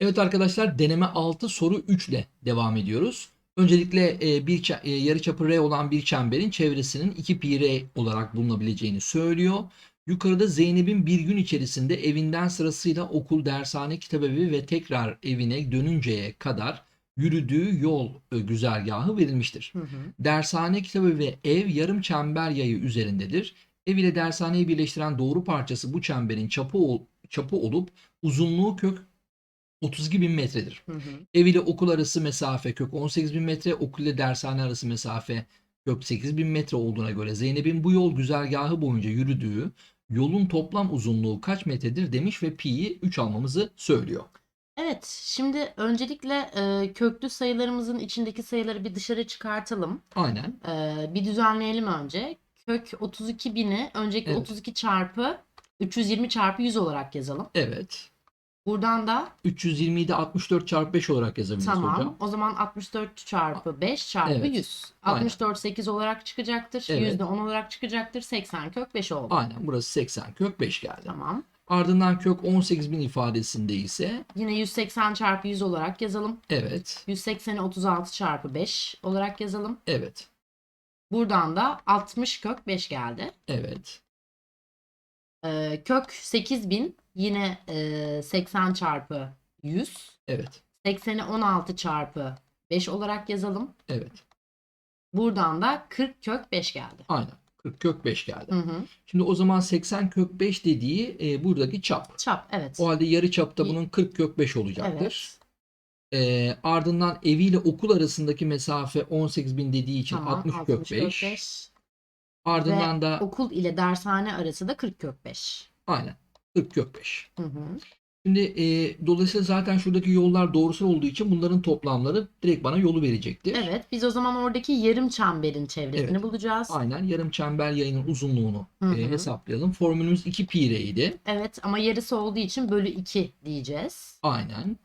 Evet arkadaşlar deneme 6 soru 3 ile devam ediyoruz. Öncelikle e, bir e, yarıçapı R olan bir çemberin çevresinin 2 pi R olarak bulunabileceğini söylüyor. Yukarıda Zeynep'in bir gün içerisinde evinden sırasıyla okul, dershane, kitabevi ve tekrar evine dönünceye kadar yürüdüğü yol e, güzergahı verilmiştir. Hı hı. Dershane, kitabevi ve ev yarım çember yayı üzerindedir. Ev ile dershaneyi birleştiren doğru parçası bu çemberin çapı, ol- çapı olup uzunluğu kök 32 bin metredir. Hı hı. Ev ile okul arası mesafe kök 18 bin metre, okul ile dershane arası mesafe kök 8 bin metre olduğuna göre Zeynep'in bu yol güzergahı boyunca yürüdüğü yolun toplam uzunluğu kaç metredir demiş ve pi'yi 3 almamızı söylüyor. Evet, şimdi öncelikle e, köklü sayılarımızın içindeki sayıları bir dışarı çıkartalım. Aynen. E, bir düzenleyelim önce. Kök 32 bini önceki Evet. 32 çarpı 320 çarpı 100 olarak yazalım. Evet. Buradan da 320'yi de 64 çarpı 5 olarak yazabiliriz tamam. hocam. O zaman 64 çarpı 5 çarpı Evet. 100. Aynen. 64 8 olarak çıkacaktır. Evet. 100 de 10 olarak çıkacaktır. 80 kök 5 oldu. Aynen burası 80 kök 5 geldi. Tamam. Ardından kök 18 bin ifadesinde ise Yine 180 çarpı 100 olarak yazalım. evet 180'i 36 çarpı 5 olarak yazalım. evet Buradan da 60 kök 5 geldi. evet Ee, kök 8000 yine e, 80 çarpı 100. evet 80'i 16 çarpı 5 olarak yazalım. evet Buradan da 40 kök 5 geldi. aynen 40 kök 5 geldi. Hı hı. Şimdi o zaman 80 kök 5 dediği e, buradaki çap. Çap evet. O halde yarı çapta bunun 40 kök 5 olacaktır. Evet. E, ardından eviyle okul arasındaki mesafe 18 bin dediği için Tamam. 60 kök 60 kök 5. 5. Ardından da Okul ile dershane arası da 40 kök 5. aynen 40 kök 5. Hı hı. Şimdi e, dolayısıyla zaten şuradaki yollar doğrusal olduğu için bunların toplamları direkt bana yolu verecektir. Evet. Biz o zaman oradaki yarım çemberin çevresini Evet. bulacağız. Aynen yarım çember yayının uzunluğunu Hı e, hı. hesaplayalım. Formülümüz 2 pi r idi. Evet ama yarısı olduğu için bölü 2 diyeceğiz. Aynen.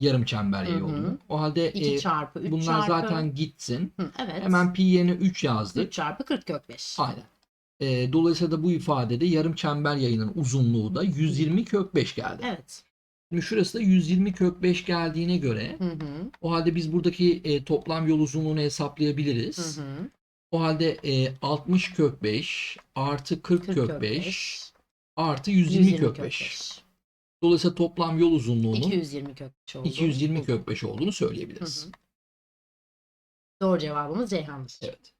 Yarım çember yayı Hı hı. oldu. O halde 2 e, çarpı 3 bunlar çarpı. zaten gitsin. Hı, evet. Hemen pi yerine 3 yazdık. 3 çarpı 40 kök 5. Aynen. E, dolayısıyla da bu ifadede yarım çember yayının uzunluğu da 120 kök 5 geldi. Evet. Şimdi şurası da 120 kök 5 geldiğine göre Hı hı. o halde biz buradaki e, toplam yol uzunluğunu hesaplayabiliriz. Hı hı. O halde e, 60 kök 5 artı 40, 40 kök 5 artı 120, kök 5. Dolayısıyla toplam yol uzunluğunun 220 kök 5 oldu. 220 Hı. kök 5 olduğunu Hı söyleyebiliriz. hı. Doğru cevabımız Ceyhan'dır. Evet.